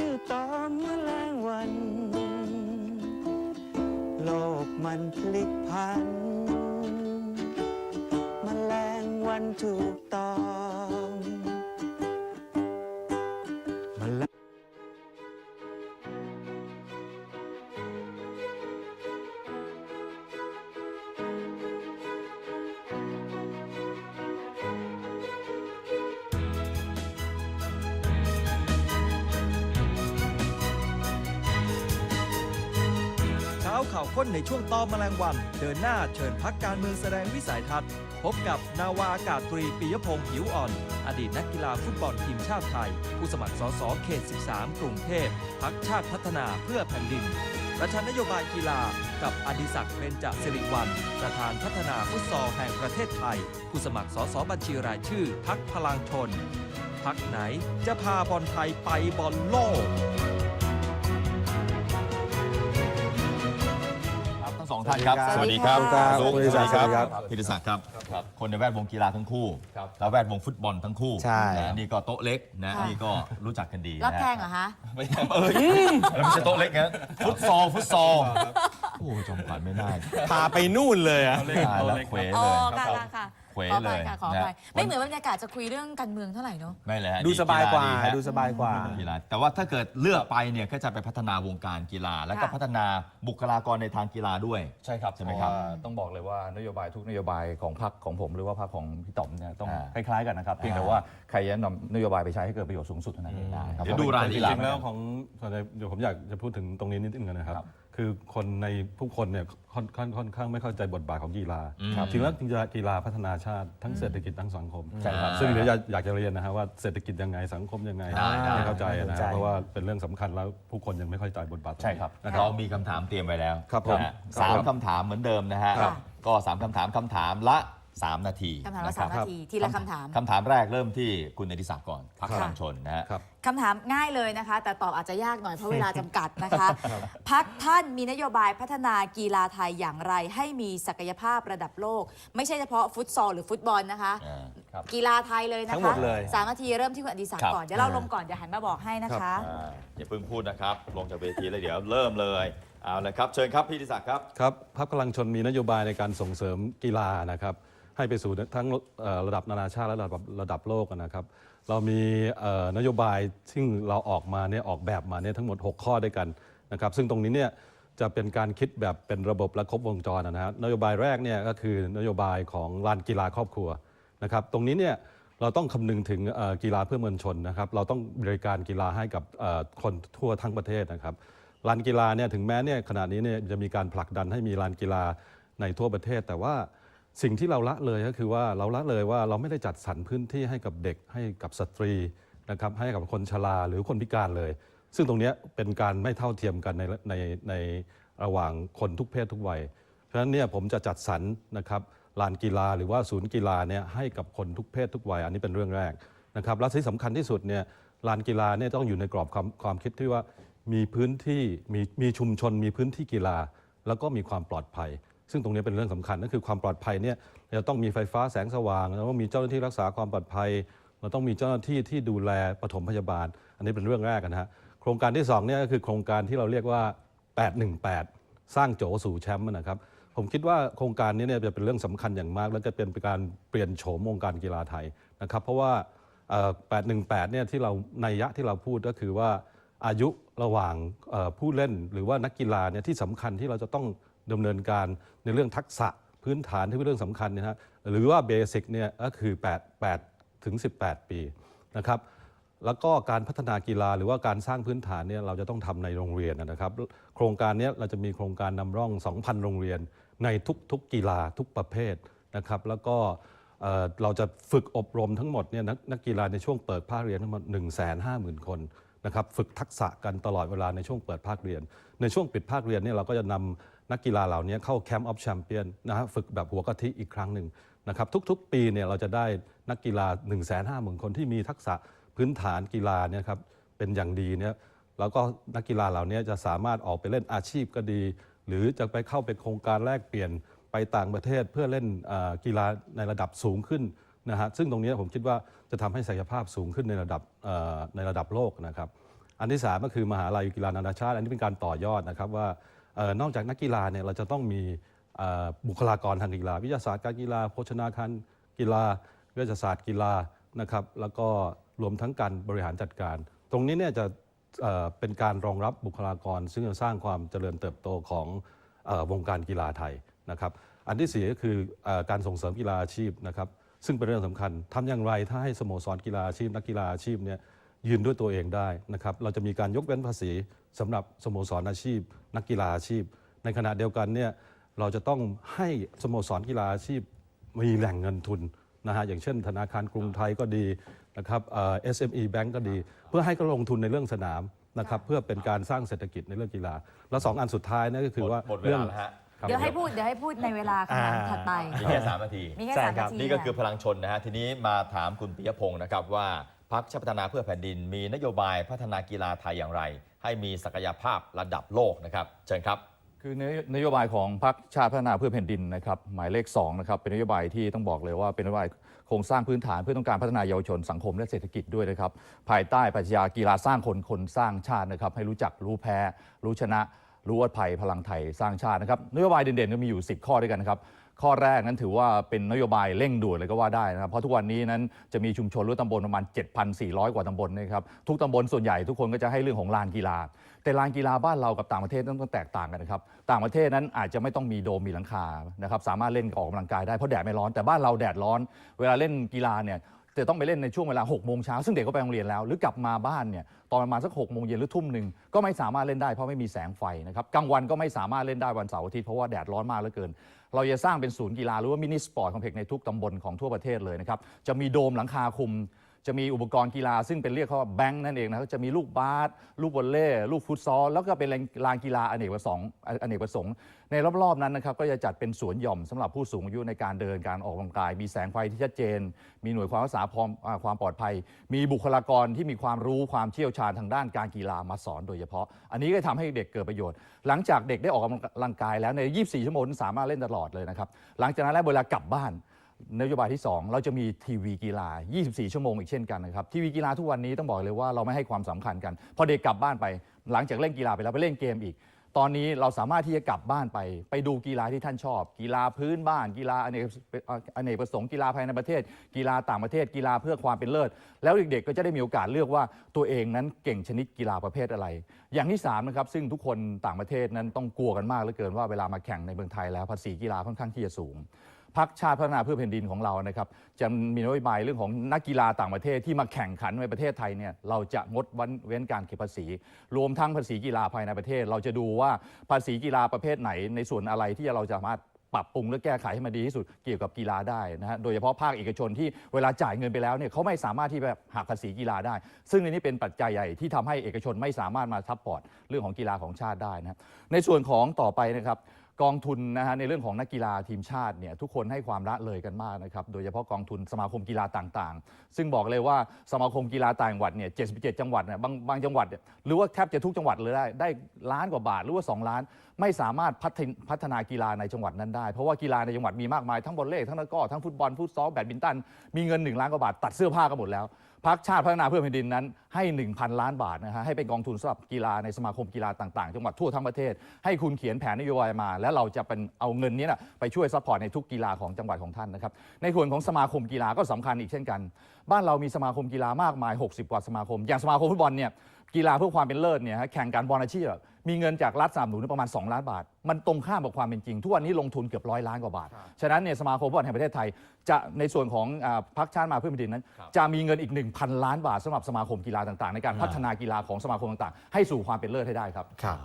ชื่อตอมแมลงวัน โลกมันพลิกพันแมลงวันถูกาข่าวค้นในช่วงตอมแมลงวัน เดินหน้าเชิญพักการเมืองแสดงวิสัยทัศน์ พบกับนาวาอากาศตรีปิยพงษ์หิวอ่อน อดีตนักกีฬาฟุตบอลทีมชาติไทย ผู้สมัครสสเขต 13 กรุงเทพพักชาติพัฒนาเพื่อแผ่นดินประชันนโยบายกีฬากับอดิศักดิ์เบญจสิริวัลประธานพัฒนาฟุตซอลแห่งประเทศไทย ผู้สมัครสสบัญชีรายชื่อ พักพลังชนพักไหนจะพาบอลไทยไปบอลโลก ทั้งสองท่านครับ สวัสดีครับสวัสดีสวัสดีครับครับสวัสดีครับพิธิศักดิ์ครับ คนในแวดวงกีฬาทั้งคู่ แล้วแวดวงฟุตบอลทั้งคู่ใช่ นะนี่ก็โต๊ะเล็กนะค่ะนี่ก็รู้จักกันดีรับนะแทงเหรอคะ ไม่ใช่เออแล้วไม่ใช่โต๊ะเล็กนะฟุตซอล ฟุตซอล โอ้จอมขวัญไม่ได้พาไปนู่นเลยอะ ตายแล้วเขวอ๋อเลยค่ะค่ะค่ะ เขวขอเลไปยค่ะขอนะไปไม่เหมือนบรรยากาศจะคุยเรื่องการเมืองเท่าไหร่เนาะ ไม่เลยฮะดูนี่สบายกว่าฬฮะดูสบายกว่า กีฬาแต่ว่าถ้าเกิดเลือกไปเนี่ยก็จะไปพัฒนาวงการกีฬา แล้วก็ค่ะ พัฒนาบุคลากรในทางกีฬาด้วย ใช่ครับใช่ไหมครับเพาะว่าต้องบอกเลยว่านโยบายทุกนโยบายของพรรคของผมหรือว่าพรรคของพี่ต๋อมเนี่ยต้องอ่าคล้ายๆกันนะครับเพียงแต่ว่าใครจะนำนโยบายไปใช้ให้เกิดประโยชน์สูงสุดเท่านั้นเองครับเดี๋ยวดูรายละจเอียดริงๆแล้วของส่วนใหญ่เดี๋ยวผมอยากจะพูดถึงตรงนี้นิดนึงนะครับ คือคนในผู้คนเนี่ยค่อนค่อนค่อนข้างไม่เข้าใจบทบาทของกีฬาครับจริงแล้วจริงๆกีฬาพัฒนาชาติทั้งเศรษฐกิจทั้งสังคม ใช่ครับ ซึ่งเดี๋ยวอยากอยากจะเรียนนะฮะว่าเศรษฐกิจยังไงสังคมยังไงได้ได้ ให้เข้าใจนะน่าสนใจ เพราะว่าเป็นเรื่องสำคัญแล้วผู้คนยังไม่เข้าใจบทบาทตงนี้ใช่ครับนะครัเราบมีคำถามเตรียมไว้แล้วครับผมนะฮะสามคำถามเหมือนเดิมนะฮะ ครับ ก็สามคำถามคำถามละ 3 นาทีคำถามละนสามรับนาทีทีละคำถามคำถามแรกเริ่มที่คุณอดิศักดิ์ก่อนพักพลังชนนะฮะครับคำถามง่ายเลยนะคะ แต่ตอบอาจจะยากหน่อยเพราะเวลาจำกัดนะคะพักท่านมีนโยบายพัฒนากีฬาไทยอย่างไร ให้มีศักยภาพระดับโลก ไม่ใช่เฉพาะฟุตซอลหรือฟุตบอลนะคะอ่าครับกีฬาไทยเลยนะคะทั้งหมดเลยสามนาทีเริ่มที่คุณอดิศักครัดิ์บก่อนเดี๋ยวเราลงก่อนเดี๋ยวหันมาบอกให้นะคะอ่าอย่าเพิ่งพูดนะครับลงจากเวทีแล้วเดี๋ยวเริ่มเลยเอาเลยครับเชิญครับพี่อดิศักดิ์ครับครับพรรคพลังชนมีนโยบายในการส่งเสริมกีฬานะครับ ให้ไปสู่ทั้งระดับนานาชาติและระดับระดับโลกนะครับ เรามีนโยบายซึ่งเราออกมาเนี่ยออกแบบมาเนี่ยทั้งหมด 6 ข้อด้วยกันนะครับ ซึ่งตรงนี้เนี่ยจะเป็นการคิดแบบเป็นระบบและครบวงจรนะฮะนโยบายแรกเนี่ยก็คือนโยบายของลานกีฬาครอบครัวนะครับ ตรงนี้เนี่ยเราต้องคำนึงถึงกีฬาเพื่อมวลชนนะครับ เราต้องบริการกีฬาให้กับคนทั่วทั้งประเทศนะครับลานกีฬาเนี่ยถึงแม้เนี่ยขณะนี้เนี่ยจะมีการผลักดันให้มีลานกีฬาในทั่วประเทศ แต่ว่า สิ่งที่เราละเลยก็คือว่าเราละเลยว่าเราไม่ได้จัดสรรพื้นที่ให้กับเด็กให้กับสตรีนะครับให้กับคนชราหรือคนพิการเลย ซึ่งตรงนี้เป็นการไม่เท่าเทียมกันในในในระหว่างคนทุกเพศทุกวัย เพราะฉะนั้นเนี่ยผมจะจัดสรรนะครับลานกีฬาหรือว่าศูนย์กีฬาเนี่ยให้กับคนทุกเพศทุกวัย อันนี้เป็นเรื่องแรกนะครับและที่สำคัญที่สุดเนี่ยลานกีฬาเนี่ยต้องอยู่ในกรอบความความคิดที่ว่ามีพื้นที่มีมีชุมชน มีพื้นที่กีฬา แล้วก็มีความปลอดภัย ซึ่งตรงนี้เป็นเรื่องสำคัญนั่นคือความปลอดภัยเนี่ยเราต้องมีไฟฟ้าแสงสว่างเราต้องมีเจ้าหน้าที่รักษาความปลอดภัย เราต้องมีเจ้าหน้าที่ที่ดูแลปฐมพยาบาล อันนี้เป็นเรื่องแรกนะฮะโครงการที่สองเนี่ยก็คือโครงการที่เราเรียกว่า 818 สร้างโจสู่แชมป์นะครับผมคิดว่าโครงการนี้เนี่ยจะเป็นเรื่องสำคัญอย่างมาก และจะเป็นการเปลี่ยนโฉมวงการกีฬาไทยนะครับเพราะว่าเอ่อ818 เนี่ยที่เราในยะที่เราพูดก็คือว่าอายุระหว่างผู้เล่นหรือว่านักกีฬาเนี่ยที่สำคัญที่เราจะต้อง ดำเนินการในเรื่องทักษะพื้นฐานที่เป็นเรื่องสำคัญนะฮะหรือว่าเบสิกเนี่ยก็คือ 8 8ถึง18 ปีนะครับแล้วก็การพัฒนากีฬาหรือว่าการสร้างพื้นฐานเนี่ยเราจะต้องทำในโรงเรียนนะครับ โครงการเนี้ยเราจะมีโครงการนำร่อง 2,000 โรงเรียน ในทุกๆกีฬาทุกประเภทนะครับ แล้วก็เอ่อเราจะฝึกอบรมทั้งหมดเนี่ยนักนักกีฬาในช่วงเปิดภาคเรียนทั้งหมด 1 5 0 0 0 0 คนนะครับ ฝึกทักษะกันตลอดเวลาในช่วงเปิดภาคเรียน ในช่วงปิดภาคเรียนเนี่ยเราก็จะนำ นักกีฬาเหล่านี้เข้าแคมป์ออฟแชมเปี้ยนนะฮะฝึกแบบหัวกะทิอีกครั้งหนึ่งนะครับทุกๆ ปีเนี่ยเราจะได้นักกีฬา 1 5 0 0 0 0 คนที่มีทักษะพื้นฐานกีฬาเนี่ยครับเป็นอย่างดีเนี่ยแล้วก็นักกีฬาเหล่านี้จะสามารถออกไปเล่นอาชีพก็ดี หรือจะไปเข้าไปโครงการแลกเปลี่ยนไปต่างประเทศเพื่อเล่นกีฬาในระดับสูงขึ้นนะฮะซึ่งตรงนี้ผมคิดว่าจะทำให้ศักยภาพสูงขึ้นในระดับในระดับโลกนะครับ อันที่สามก็คือมหาลัยกีฬานานาชาติ อันนี้เป็นการต่อยอดนะครับว่า นอกจากนักกีฬาเนี่ยเราจะต้องมีบุคลากรทางกีฬา วิทยาศาสตร์การกีฬาโภชนาการกีฬาวิทยาศาสตร์กีฬานะครับแล้วก็รวมทั้งการบริหารจัดการ ตรงนี้เนี่ยจะเเป็นการรองรับบุคลากร ซึ่งจะสร้างความเจริญเติบโตของอวงการกีฬาไทยนะครับอันที่สี่ก็คือออการส่งเสริมกีฬาอาชีพนะครับซึ่งเป็นเรื่องสำคัญทำอย่างไรถ้าให้สโมสรกีฬาอาชีพนักกีฬาอาชีพเนี่ย ยืนด้วยตัวเองได้นะครับ เราจะมีการยกเว้นภาษีสำหรับสโมสรอาชีพ นักกีฬาอาชีพ ในขณะเดียวกันเนี่ยเราจะต้องให้สโมสรกีฬาอาชีพมีแหล่งเงินทุนนะฮะอย่างเช่น ธนาคารกรุงไทยก็ดีนะครับเอ่อ SME Bank ก็ดี เพื่อให้เขาลงทุนในเรื่องสนามนะครับเพื่อเป็นการสร้างเศรษฐกิจในเรื่องกีฬา แล้วสองอันสุดท้ายนั่นก็คือว่าหมดเวลาแล้วฮะครับเดี๋ยวให้พูดเดี๋ยวให้พูดในเวลาคำถามอ่าถัดไปมีแค่สามนาทีมีแค่ใช่สามครันาบทีนี่ก็คือค่ะพลังชนนะฮะทีนี้มาถามคุณปิยพงศ์นะครับว่า พักชาติพัฒนาเพื่อแผ่นดิน มีนโยบายพัฒนากีฬาไทยอย่างไร ให้มีศักยภาพระดับโลกนะครับเชิญครับ คือนโยนโยบายของพรรคชาติพัฒนาเพื่อแผ่นดินนะครับหมายเลข2นะครับเป็นนโยบายที่ต้องบอกเลยว่าเป็นนโยบายโครงสร้างพื้นฐานเพื่อต้องการพัฒนาเยาวชนสังคมและเศรษฐกิจด้วยนะครับภายใต้ปรัชญากีฬาสร้างคนคนสร้างชาตินะครับให้รู้จักรู้แพ้ รู้ชนะ รู้วัดภัยพลังไทยสร้างชาตินะครับนโยบายเด่นๆก็มีอยู่ 10 ข้อด้วยกันนะครับ ข้อแรกนั้นถือว่าเป็นนโยบายเร่งด่วนเลยก็ว่าได้นะครับ เพราะทุกวันนี้นั้นจะมีชุมชนหรือตำบลประมาณ 7,400 กว่าตำบลนะครับ ทุกตำบลส่วนใหญ่ทุกคนก็จะให้เรื่องของลานกีฬา แต่ลานกีฬาบ้านเรากับต่างประเทศต้องแตกต่างกันนะครับ ต่างประเทศนั้นอาจจะไม่ต้องมีโดมมีหลังคานะครับ สามารถเล่นออกกำลังกายได้เพราะแดดไม่ร้อน แต่บ้านเราแดดร้อน เวลาเล่นกีฬาเนี่ยจะต้องไปเล่นในช่วงเวลา6โมงเช้าซึ่งเด็กก็ไปโรงเรียนแล้ว หรือกลับมาบ้านเนี่ยตอนประมาณสัก6โมงเย็นหรือทุ่มหนึ่งก็ไม่สามารถเล่นได้เพราะไม่มีแสงไฟนะครับกลางวันก็ไม่สามารถเล่นได้วันเสาร์อาทิตย์เพราะว่าแดดร้อนมากเหลือเกิน เราจะสร้างเป็นศูนย์กีฬาหรือว่ามินิสปอร์ตคอมเพล็กซ์ในทุกตำบลของทั่วประเทศเลยนะครับ จะมีโดมหลังคาคุม จะมีอุปกรณ์กีฬาซึ่งเป็นเรียกเขาว่าแบงค์นั่นเองนะครับจะมีลูกบาสลูกวอลเลย์ลูกฟุตซอลแล้วก็เป็นลานกีฬาอเนกประสงค์อเนกประสงค์ในรอบๆนั้นนะครับก็จะจัดเป็นสวนหย่อมสำหรับผู้สูงอายุในการเดินการออกกำลังกาย มีแสงไฟที่ชัดเจน มีหน่วยความรักษาความอ่าความปลอดภัย มีบุคลากรที่มีความรู้ความเชี่ยวชาญทางด้านการกีฬามาสอนโดยเฉพาะ อันนี้ก็ทำให้เด็กเกิดประโยชน์ หลังจากเด็กได้ออกกำลังกายแล้วใน 24 ชั่วโมงสามารถเล่นตลอดเลยนะครับหลังจากนั้นแล้วเวลากลับบ้าน นโยบายที่ 2 เราจะมีทีวีกีฬา 24 ชั่วโมงอีกเช่นกันนะครับ ทีวีกีฬาทุกวันนี้ต้องบอกเลยว่าเราไม่ให้ความสำคัญกัน พอเด็กกลับบ้านไป หลังจากเล่นกีฬาไปแล้วไปเล่นเกมอีก ตอนนี้เราสามารถที่จะกลับบ้านไป ไปดูกีฬาที่ท่านชอบ กีฬาพื้นบ้าน กีฬาอเนกประสงค์กีฬาภายในประเทศ กีฬาต่างประเทศ กีฬาเพื่อความเป็นเลิศ แล้วเด็กๆก็จะได้มีโอกาสเลือกว่าตัวเองนั้นเก่งชนิดกีฬาประเภทอะไร อย่างที่สามนะครับซึ่งทุกคนต่างประเทศนั้นต้องกลัวกันมากเหลือเกินว่าเวลามาแข่งในเมืองไทยแล้วภาษีกีฬาค่อนข้างที่จะสูง พักชาติพัฒนาเพื่อแผ่นดินของเรานะครับจะมีนโยบายเรื่องของนักกีฬาต่างประเทศที่มาแข่งขันในประเทศไทยเนี่ยเราจะงดวันเว้นการเก็บภาษี รวมทั้งภาษีกีฬาภายในประเทศ เราจะดูว่าภาษีกีฬาประเภทไหน ในส่วนอะไรที่เราจะสามารถปรับปรุงและแก้ไขให้มันดีที่สุดเกี่ยวกับกีฬาได้นะฮะ โดยเฉพาะภาคเอกชนที่เวลาจ่ายเงินไปแล้วเนี่ยเขาไม่สามารถที่จะหักภาษีกีฬาได้ ซึ่งอันนี้เป็นปัจจัยใหญ่ที่ทำให้เอกชนไม่สามารถมาซัพพอร์ตเรื่องของกีฬาของชาติได้นะในส่วนของต่อไปนะครับ กองทุนนะฮะในเรื่องของนักกีฬาทีมชาติเนี่ยทุกคนให้ความละเลยกันมากนะครับโดยเฉพาะกองทุนสมาคมกีฬาต่างๆ ซึ่งบอกเลยว่าสมาคมกีฬาต่างจังหวัดเนี่ย77 จังหวัดเนี่ยบางบางจังหวัด หรือว่าแทบจะทุกจังหวัดเลยได้ได้ล้านกว่าบาทหรือว่า 2 ล้าน ไม่สามารถพัฒนพัฒนากีฬาในจังหวัดนั้นได้ เพราะว่ากีฬาในจังหวัดมีมากมายทั้งบอลเล่ทั้งตะก้อทั้งฟุตบอลฟุตซอลแบดมินตันมีเงิน 1 ล้านกว่าบาทตัดเสื้อผ้ากันหมดแล้ว พักชาติพัฒนาเพื่อแผ่นดินนั้นให้ 1,000 ล้านบาทนะฮะให้เป็นกองทุนสำหรับกีฬาในสมาคมกีฬาต่างๆ จังหวัดทั่วทั้งประเทศ ให้คุณเขียนแผนนโยบายมา แล้วเราจะเป็นเอาเงินนี้นะไปช่วยซัพพอร์ตในทุกกีฬาของจังหวัดของท่านนะครับในส่วนของสมาคมกีฬาก็สำคัญอีกเช่นกัน บ้านเรามีสมาคมกีฬามากมาย 60 กว่าสมาคม อย่างสมาคมฟุตบอลเนี่ยกีฬาเพื่อความเป็นเลิศเนี่ยแข่งการบอลอาชีพมีเงินจากรัฐสนับสนุนประมาณ 2 ล้านบาท มันตรงข้ามกับความเป็นจริง ทุกวันนี้ลงทุนเกือบร้อยล้านกว่าบาท ฉะนั้นเนี่ยสมาคมฟุตบอลแห่งประเทศไทย จะในส่วนของอาพรรคชาติมาเพื่อแผ่นดินนั้น จะมีเงินอีก 1,000 ล้านบาทสำหรับสมาคมกีฬาต่างๆ ในการพัฒนากีฬาของสมาคมต่างๆ ให้สู่ความเป็นเลิศให้ได้ครับ ครับ